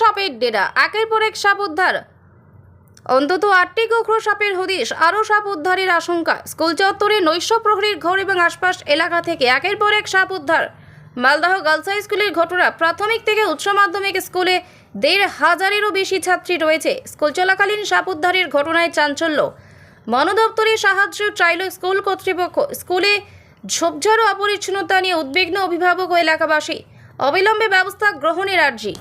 সাপের ডেরা, একের পর এক সাপ উদ্ধার। অন্তত আটটি গোখরো সাপের হদিশ, আরও সাপ উদ্ধারের আশঙ্কা। স্কুল চত্বরে নৈশ প্রহরীর ঘর এবং আশপাশ এলাকা থেকে একের পর এক সাপ উদ্ধার। মালদাহ গার্লস হাই স্কুলের ঘটনা, প্রাথমিক থেকে উচ্চ মাধ্যমিক স্কুলে দেড় হাজারেরও বেশি ছাত্রী রয়েছে। স্কুল চলাকালীন সাপ উদ্ধারের ঘটনায় চাঞ্চল্য। বনদপ্তরে সাহায্য চাইল স্কুল কর্তৃপক্ষ। স্কুলে ঝোপঝাড় অপরিচ্ছন্নতা নিয়ে উদ্বিগ্ন অভিভাবক ও এলাকাবাসী। অবিলম্বে ব্যবস্থা গ্রহণের আর্জি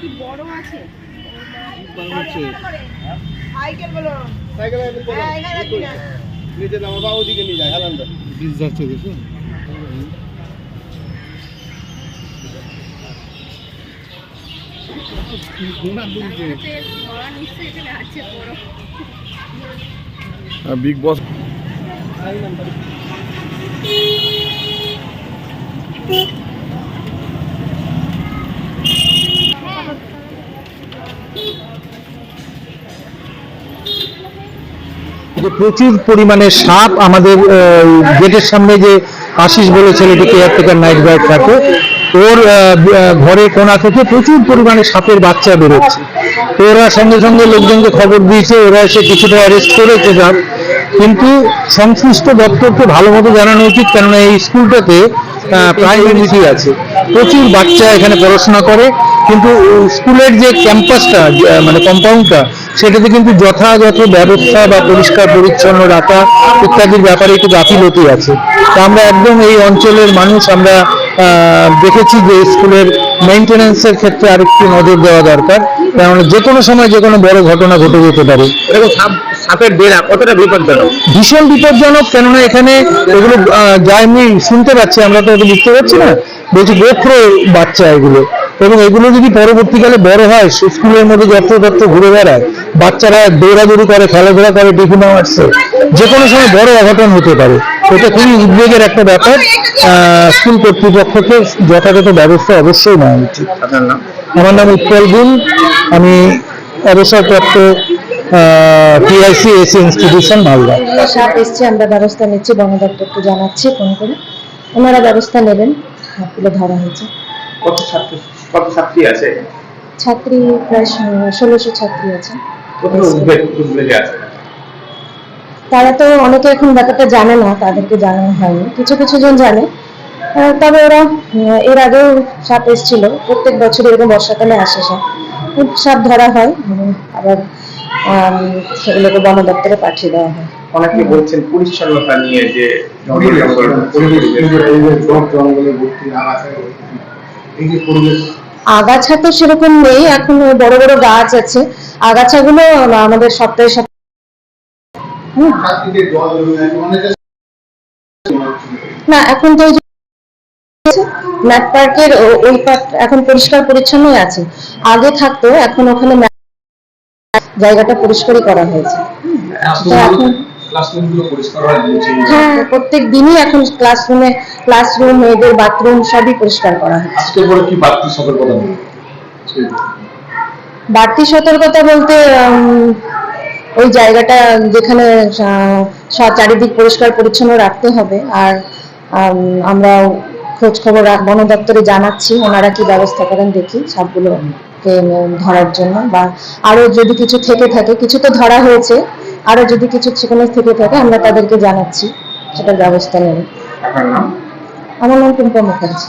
কি বড় আছে সাইকেল একটু পড়ো। নিচে নামো বা ওদিকে নিয়ে যায় হেলান দাও। যাচ্ছে দেখুন বড় নিশ্চয়ই এখানে আছে বড় বিগ বস যে প্রচুর পরিমাণে সাপ আমাদের গেটের সামনে যে আশিস বলে ছেলেটি কেয়ারটেকার নাইট গার্ড থাকে ওর ঘরে কোনা থেকে প্রচুর পরিমাণে সাপের বাচ্চা বেরোচ্ছে। তো ওরা সঙ্গে সঙ্গে লোকজনকে খবর দিয়েছে, ওরা এসে কিছুটা অ্যারেস্ট করেছে সাপ কিন্তু সংশ্লিষ্ট দপ্তরকে ভালো মতো জানানো উচিত, কেননা এই স্কুলটাতে প্রাইমারিটি আছে। প্রচুর বাচ্চা এখানে পড়াশোনা করে। কিন্তু স্কুলের যে ক্যাম্পাসটা মানে কম্পাউন্ডটা সেটাতে কিন্তু যথাযথ ব্যবস্থা বা পরিষ্কার পরিচ্ছন্ন রাখা ইত্যাদির ব্যাপারে একটু গাফিলতি আছে। তা আমরা একদম এই অঞ্চলের মানুষ আমরা আহ, দেখেছি যে স্কুলের মেনটেন্যান্সের ক্ষেত্রে আরেকটু নজর দেওয়া দরকার। কেননা যে কোনো সময় যে কোনো বড় ঘটনা ঘটে যেতে পারে। সাপের ডেরা কতটা বিপজ্জনক? ভীষণ বিপজ্জনক কেননা এখানে এগুলো যা এমনি শুনতে পাচ্ছি আমরা তো বুঝতে পারছি না। বলছি গোখরো বাচ্চা এগুলো। এবং এগুলো যদি পরবর্তীকালে বড় হয় সু- স্কুলের মধ্যে যত্রতত্র ঘুরে বেড়ায় বাচ্চারা দৌড়াদৌড়ি করে খেলাধুলা করে টিফিন আওয়ার্সে যে কোনো সময় বড় অঘটন হতে পারে। এটা খুবই উদ্বেগের একটা ব্যাপার। স্কুল কর্তৃপক্ষকে যথাযথ ব্যবস্থা অবশ্যই নেওয়া উচিত। আমার নাম উৎপল গুল। আমি অবসরপ্রাপ্ত টিআইসি এসি ইনস্টিটিউশন মালদা। সাপ এসছে আমরা ব্যবস্থা নিচ্ছি বন দপ্তরকে জানাচ্ছি ফোন করে। ওনারা ব্যবস্থা নেবেন সাপগুলো ধরা হয়েছে। কত ছাত্র? কত ছাত্রী আছে? ছাত্রী প্রায় ষোলোশো ছাত্রী আছে। তারা তো অনেকে এখন ব্যাপারটা জানে না তাদেরকে জানানো হয়নি। কিছু কিছু জন জানে। তবে ওরা এর আগেও সাপ এসেছিল। প্রত্যেক বছর এরকম বর্ষাকালে আসে সাপ। খুব সাপ ধরা হয় আবার সেগুলোকে বন দপ্তরে পাঠিয়ে দেওয়া হয়। অনেকে বলছেন পরিচ্ছন্নতা নিয়ে যে জঙ্গল জঙ্গল জঙ্গলে ভর্তি ভর্তি। এই যে পরিবেশ। আগাছা তো সেরকম নেই এখন বড় বড় গাছ আছে। আগাছাগুলো আমাদের সপ্তাহে সপ্তাহে না এখন তো ম্যাট পার্কের ওই পার্ক এখন পরিষ্কার পরিচ্ছন্নই আছে। আগে থাকতো এখন ওখানে জায়গাটা পরিষ্কারই করা হয়েছে। এখন হয়ে গিয়েছে প্রত্যেক দিনই এখন ক্লাসরুমে ক্লাসরুম মেয়েদের বাথরুম সবই পরিষ্কার করা হয়। আজকে পরে কি বাড়তি সতর্কতা বাড়তি সতর্কতা বলতে ওই জায়গাটা যেখানে চারিদিক পরিষ্কার পরিচ্ছন্ন রাখতে হবে। আর আমরা খোঁজ খবর বন দপ্তরে জানাচ্ছি ওনারা কি ব্যবস্থা করেন দেখি সবগুলোকে উম, ধরার জন্য। বা আরও যদি কিছু থেকে থাকে কিছু তো ধরা হয়েছে। আরও যদি কিছু সেখানে থেকে থাকে আমরা তাদেরকে জানাচ্ছি সেটার ব্যবস্থা নেব। আমার নাম টুম্পা মুখার্জি।